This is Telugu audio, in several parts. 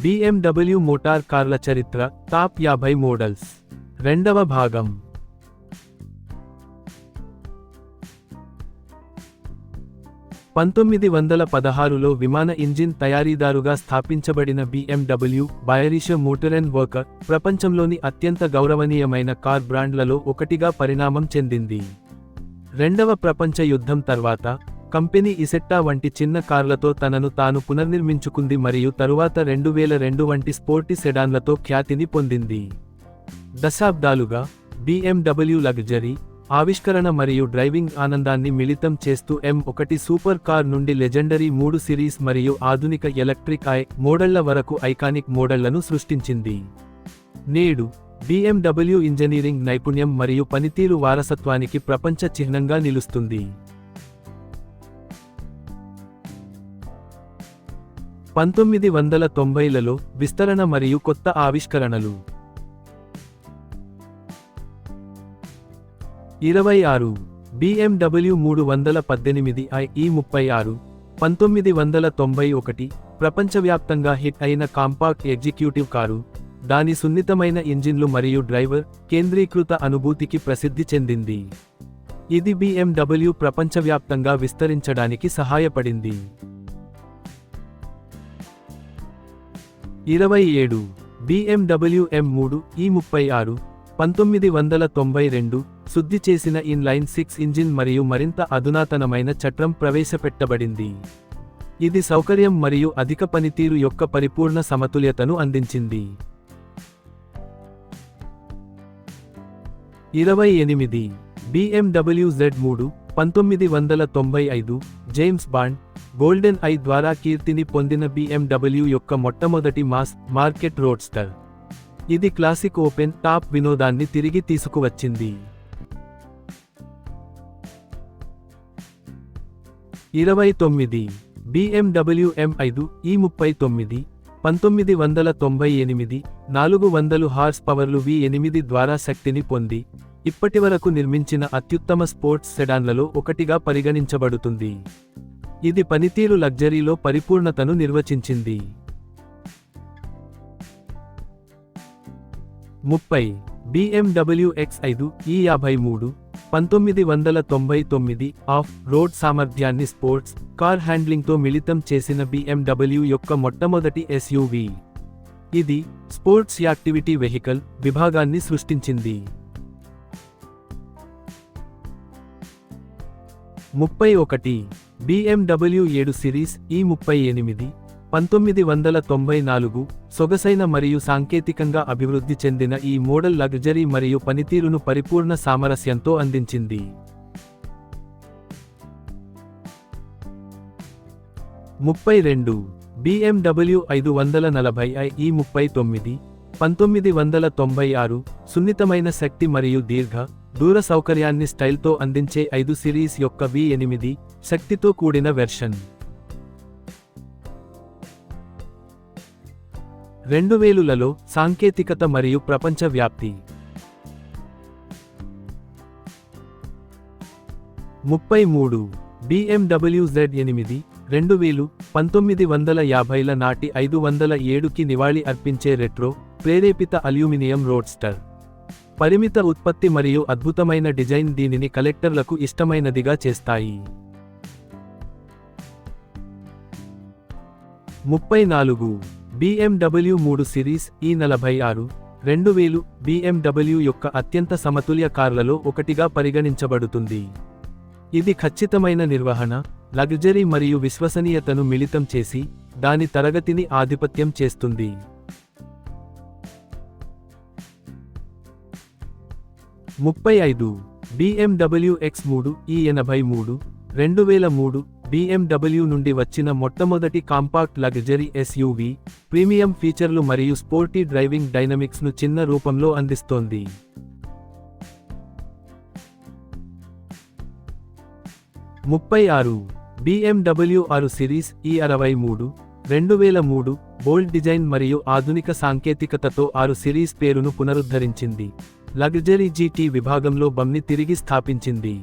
బీఎండబ్ల్యూ మోటార్ కార్ల చరిత్ర టాప్ యాభై మోడల్స్. రెండవ భాగం. పంతొమ్మిది వందల పదహారులో విమాన ఇంజిన్ తయారీదారుగా స్థాపించబడిన BMW Bayerische motor and worker ప్రపంచంలోని అత్యంత గౌరవనీయమైన కార్ బ్రాండ్లలో ఒకటిగా పరిణామం చెందింది. రెండవ ప్రపంచ యుద్ధం తర్వాత కంపెనీ ఇసెట్టా వంటి చిన్న కార్లతో తనను తాను పునర్నిర్మించుకుంది మరియు తరువాత రెండు వేల రెండు వంటి స్పోర్టి సెడాన్లతో ఖ్యాతిని పొందింది. దశాబ్దాలుగా బిఎండబ్ల్యూ లగ్జరీ ఆవిష్కరణ మరియు డ్రైవింగ్ ఆనందాన్ని మిళితం చేస్తూ ఎం ఒకటి సూపర్ కార్ నుండి లెజెండరీ మూడు సిరీస్ మరియు ఆధునిక ఎలక్ట్రిక్ ఐ మోడళ్ళ వరకు ఐకానిక్ మోడళ్ళను సృష్టించింది. నేడు బిఎండబ్ల్యూ ఇంజనీరింగ్ నైపుణ్యం మరియు పనితీరు వారసత్వానికి ప్రపంచ చిహ్నంగా నిలుస్తుంది. పంతొమ్మిది వందల తొంభైలలో విస్తరణ మరియు కొత్త ఆవిష్కరణలు. ఇరవై ఆరు. బిఎండబ్ల్యూ మూడు వందల పద్దెనిమిది ఐఈ ముప్పై ఆరు. పంతొమ్మిది వందల తొంభై ఒకటి ప్రపంచవ్యాప్తంగా హిట్ అయిన కాంపాక్ట్ ఎగ్జిక్యూటివ్ కారు దాని సున్నితమైన ఇంజిన్లు మరియు డ్రైవర్ కేంద్రీకృత అనుభూతికి ప్రసిద్ధి చెందింది. ఇది బిఎండబ్ల్యూ ప్రపంచవ్యాప్తంగా విస్తరించడానికి సహాయపడింది. ఇరవై ఏడు బిఎండబ్ల్యూ ఎం మూడు ఈ ముప్పై ఆరు పంతొమ్మిది వందల తొంభై రెండు శుద్ధి చేసిన ఇన్ లైన్ సిక్స్ ఇంజిన్ మరియు మరింత అధునాతనమైన చట్రం ప్రవేశపెట్టబడింది. ఇది సౌకర్యం మరియు అధిక పనితీరు యొక్క పరిపూర్ణ సమతుల్యతను అందించింది. ఇరవై ఎనిమిది బిఎండబ్ల్యూ జెడ్ మూడు పంతొమ్మిది వందల తొంభై ఐదు జేమ్స్ బాండ్ గోల్డెన్ ఐ ద్వారా కీర్తిని పొందిన బీఎండబ్ల్యూ యొక్క మొట్టమొదటి మాస్ మార్కెట్ రోడ్స్టర్. ఇది క్లాసిక్ ఓపెన్ టాప్ వినోదాన్ని తిరిగి తీసుకువచ్చింది. ఇరవై తొమ్మిది BMW ఎం ఐదు ఈ ముప్పై తొమ్మిది పంతొమ్మిది వందల తొంభై ఎనిమిది నాలుగు వందలు హార్స్ పవర్లు వి ఎనిమిది ద్వారా శక్తిని పొంది ఇప్పటివరకు నిర్మించిన అత్యుత్తమ స్పోర్ట్స్ సెడాన్లలో ఒకటిగా పరిగణించబడుతుంది. ఇది పనితీరు లగ్జరీలో పరిపూర్ణతను నిర్వచించింది. ముప్పై బిఎండబ్ల్యూ ఎక్స్ ఐదు ఈ యాభై మూడు పంతొమ్మిది వందల తొంభై తొమ్మిది ఆఫ్ రోడ్ సామర్థ్యాన్ని స్పోర్ట్స్ కార్ హ్యాండ్లింగ్తో మిళితం చేసిన బిఎండబ్ల్యూ యొక్క మొట్టమొదటి ఎస్యువి ఇది స్పోర్ట్స్ యాక్టివిటీ వెహికల్ విభాగాన్ని సృష్టించింది. ముప్పై ఒకటి బిఎండబ్ల్యూ ఏడు సిరీస్ ఈ ముప్పై ఎనిమిది పంతొమ్మిది వందల తొంభై నాలుగు సొగసైన మరియు సాంకేతికంగా అభివృద్ధి చెందిన ఈ మోడల్ లగ్జరీ మరియు పనితీరును పరిపూర్ణ సామరస్యంతో అందించింది. ముప్పై రెండు BMW ఐదు వందల నలభై ఐ ఈ ముప్పై తొమ్మిది పంతొమ్మిది వందల తొంభై ఆరు సున్నితమైన శక్తి మరియు దీర్ఘ దూర సౌకర్యాన్ని స్టైల్తో అందించే ఐదు సిరీస్ యొక్క వి ఎనిమిది శక్తితో కూడిన వెర్షన్. రెండు వేలులలో సాంకేతికత మరియు ప్రపంచ వ్యాప్తి ముప్పై మూడు. బిఎండబ్ల్యూ జెడ్ ఎనిమిది రెండు వేలు పంతొమ్మిది వందల యాభైల నాటి ఐదు వందల ఏడుకి నివాళి అర్పించే రెట్రో ప్రేరేపిత అల్యూమినియం రోడ్స్టర్. పరిమిత ఉత్పత్తి మరియు అద్భుతమైన డిజైన్ దీనిని కలెక్టర్లకు ఇష్టమైనదిగా చేస్తాయి. ముప్పై నాలుగు. బీఎండబ్ల్యూ మూడు సిరీస్ ఈ నలభై ఆరు రెండు వేలు BMW యొక్క అత్యంత సమతుల్య కార్లలో ఒకటిగా పరిగణించబడుతుంది. ఇది ఖచ్చితమైన నిర్వహణ లగ్జరీ మరియు విశ్వసనీయతను మిళితం చేసి దాని తరగతిని ఆధిపత్యం చేస్తుంది. ముప్పై ఐదు బిఎండబ్ల్యూ ఎక్స్ మూడు ఈ ఎనభై మూడు రెండు వేల మూడు బీఎండబ్ల్యూ నుండి వచ్చిన మొట్టమొదటి కాంపాక్ట్ లగ్జరీ ఎస్యూవి ప్రీమియం ఫీచర్లు మరియు స్పోర్టీ డ్రైవింగ్ డైనమిక్స్ను చిన్న రూపంలో అందిస్తోంది. ముప్పై ఆరు బీఎండబ్ల్యూ ఆరు సిరీస్ ఈ అరవై మూడు రెండు వేల మూడు బోల్డ్ డిజైన్ మరియు ఆధునిక సాంకేతికతతో ఆరు సిరీస్ పేరును పునరుద్ధరించింది. లగ్జరీ జీటీ విభాగంలో బమ్ని తిరిగి స్థాపించింది.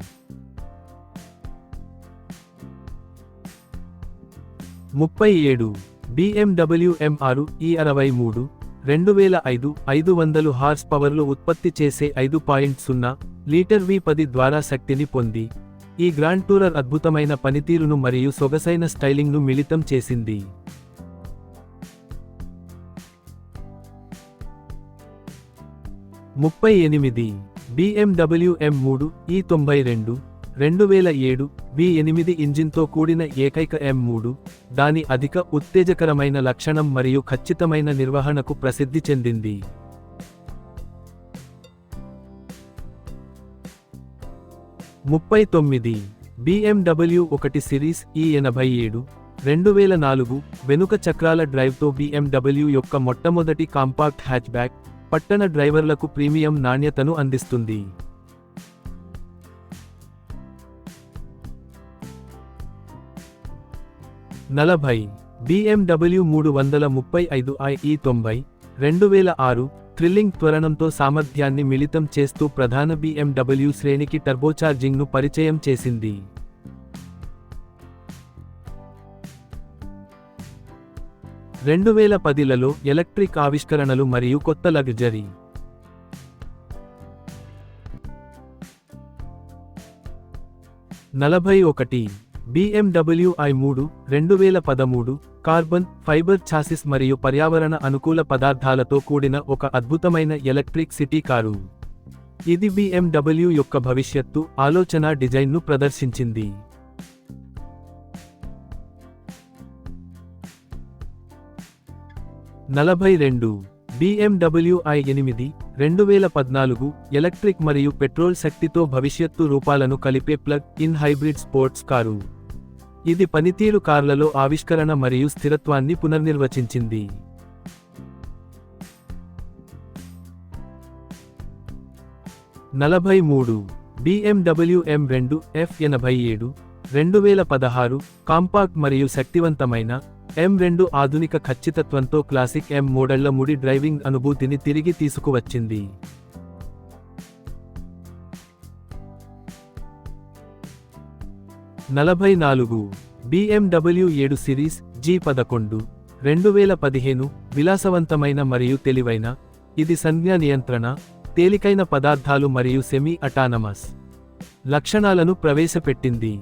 ముప్పై ఏడు బిఎండబ్ల్యూ ఎం ఆరు ఈ అరవై మూడు రెండు వేల ఐదు ఐదు వందలు హార్స్ పవర్లు ఉత్పత్తి చేసే ఐదు పాయింట్ సున్నా లీటర్ వి పది ద్వారా శక్తిని పొంది. ఈ గ్రాండ్ టూరర్ అద్భుతమైన పనితీరును మరియు సొగసైన స్టైలింగ్ను మిళితం చేసింది. ముప్పై ఎనిమిది బిఎండబ్ల్యూ ఎం మూడు ఈ తొంభై రెండు రెండు వేల ఏడు బి ఎనిమిది ఇంజిన్తో కూడిన ఏకైక ఎం మూడు దాని అధిక ఉత్తేజకరమైన లక్షణం మరియు ఖచ్చితమైన నిర్వహణకు ప్రసిద్ధి చెందింది. ముప్పై తొమ్మిది. బిఎండబ్ల్యూ ఒకటి సిరీస్ ఈ ఎనభై ఏడు రెండు వేల నాలుగు వెనుక చక్రాల డ్రైవ్తో బిఎండబ్ల్యూ యొక్క మొట్టమొదటి కాంపాక్ట్ హ్యాచ్బ్యాక్ పట్టణ డ్రైవర్లకు ప్రీమియం నాణ్యతను అందిస్తుంది. నలభై బీఎండబ్ల్యూ మూడు వందల ముప్పై ఐదు ఐఈ తొంభై రెండు వేల ఆరు థ్రిల్లింగ్ త్వరణంతో సామర్థ్యాన్ని మిళితం చేస్తూ ప్రధాన బీఎండబ్ల్యూ శ్రేణికి టర్బోచార్జింగ్ను పరిచయం చేసింది. రెండు వేల పదిలలో ఎలక్ట్రిక్ ఆవిష్కరణలు మరియు కొత్త లగ్జరీ. నలభై ఒకటి BMW ఐ మూడు రెండు వేల పదమూడు కార్బన్ ఫైబర్ ఛాసిస్ మరియు పర్యావరణ అనుకూల పదార్థాలతో కూడిన ఒక అద్భుతమైన ఎలక్ట్రిక్ సిటీ కారు. ఇది బీఎండబ్ల్యూ యొక్క భవిష్యత్తు ఆలోచన డిజైన్ను ప్రదర్శించింది. నలభై రెండు BMW ఐ ఎనిమిది రెండు వేల పద్నాలుగు ఎలక్ట్రిక్ మరియు పెట్రోల్ శక్తితో భవిష్యత్తు రూపాలను కలిపే plug in hybrid sports car. ఇది పనితీరు కార్లలో ఆవిష్కరణ మరియు స్థిరత్వాన్ని పునర్నిర్వచించింది. నలభై మూడు. బిఎండబ్ల్యూ ఎం రెండు ఎఫ్ ఎనభై ఏడు రెండు వేల పదహారు కాంపాక్ట్ మరియు శక్తివంతమైన ఎం రెండు ఆధునిక ఖచ్చితత్వంతో క్లాసిక్ ఎం మోడళ్ళ ముడి డ్రైవింగ్ అనుభూతిని తిరిగి తీసుకువచ్చింది. నలభై నాలుగు బిఎండబ్ల్యూ ఏడు సిరీస్ జీ పదకొండు రెండు వేల పదిహేను విలాసవంతమైన మరియు తెలివైన. ఇది సంజ్ఞా నియంత్రణ తేలికైన పదార్థాలు మరియు సెమీ అటానమస్ లక్షణాలను ప్రవేశపెట్టింది.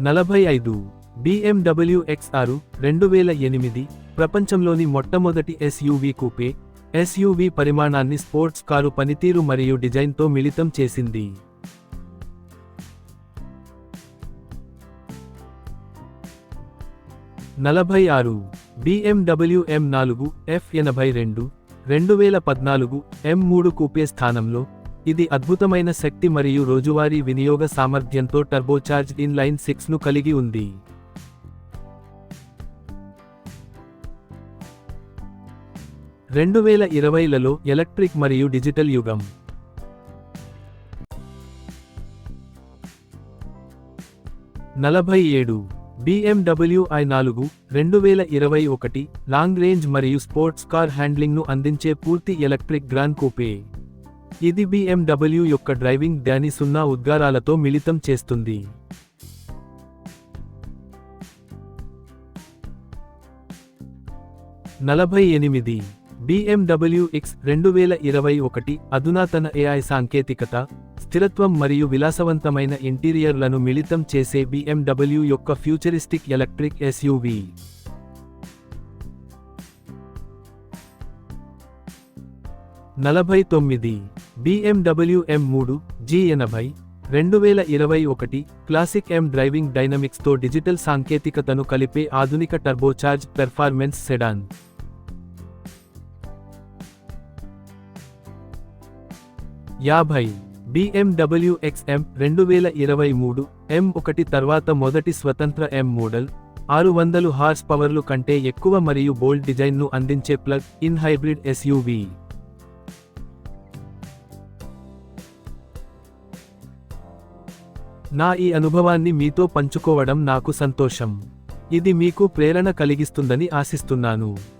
నలభై ఐదు బిఎండబ్ల్యూ ఎక్స్ ఆరు రెండు వేల ఎనిమిది ప్రపంచంలోని మొట్టమొదటి ఎస్యూవీ కూపే ఎస్యూవీ పరిమాణాన్ని స్పోర్ట్స్ కారు పనితీరు మరియు డిజైన్తో మిళితం చేసింది. నలభై ఆరు. బిఎండబ్ల్యూ ఎం నాలుగు ఎఫ్ ఎనభై రెండు రెండు వేల పద్నాలుగు ఎం మూడు కూపే స్థానంలో ఇది అద్భుతమైన శక్తి మరియు రోజువారీ వినియోగ సామర్థ్యంతో టర్బోచార్జ్ ఇన్ లైన్ సిక్స్ను కలిగి ఉంది. రెండు వేల ఇరవైలలో ఎలక్ట్రిక్ మరియు డిజిటల్ యుగం. నలభై ఏడు. BMW ఐ నాలుగు రెండు వేల ఇరవై ఒకటి లాంగ్ రేంజ్ మరియు స్పోర్ట్స్ కార్ హ్యాండ్లింగ్ను అందించే పూర్తి ఎలక్ట్రిక్ గ్రాన్ కూపే. ఇది BMW యొక్క డ్రైవింగ్ డ్యాని సున్నా ఉద్గారాలతో మిళితం చేస్తుంది. నలభై ఎనిమిది. బిఎండబ్ల్యూ ఎక్స్ రెండు వేల ఇరవై ఒకటి అధునాతన ఏఐ సాంకేతికత స్థిరత్వం మరియు విలాసవంతమైన ఇంటీరియర్లను మిళితం చేసే బిఎండబ్ల్యూ యొక్క ఫ్యూచరిస్టిక్ ఎలక్ట్రిక్ ఎస్యూవీ నలభై తొమ్మిది. బిఎండబ్ల్యూ ఎం మూడు జీ ఎనభై రెండు వేల ఇరవై ఒకటి క్లాసిక్ ఎం డ్రైవింగ్ డైనమిక్స్తో డిజిటల్ సాంకేతికతను కలిపే ఆధునిక టర్బోచార్జ్ పెర్ఫార్మెన్స్ సెడాన్. యాభై బీఎండబ్ల్యూ ఎక్స్ ఎం రెండు వేల ఇరవై మూడు ఎం ఒకటి తర్వాత మొదటి స్వతంత్ర ఎం మోడల్ ఆరు వందలు హార్స్ పవర్లు కంటే ఎక్కువ మరియు బోల్డ్ డిజైన్ను అందించే ప్లగ్ ఇన్ హైబ్రిడ్ ఎస్యూవీ నా ఈ అనుభవాన్ని మీతో పంచుకోవడం నాకు సంతోషం. ఇది మీకు ప్రేరణ కలిగిస్తుందని ఆశిస్తున్నాను.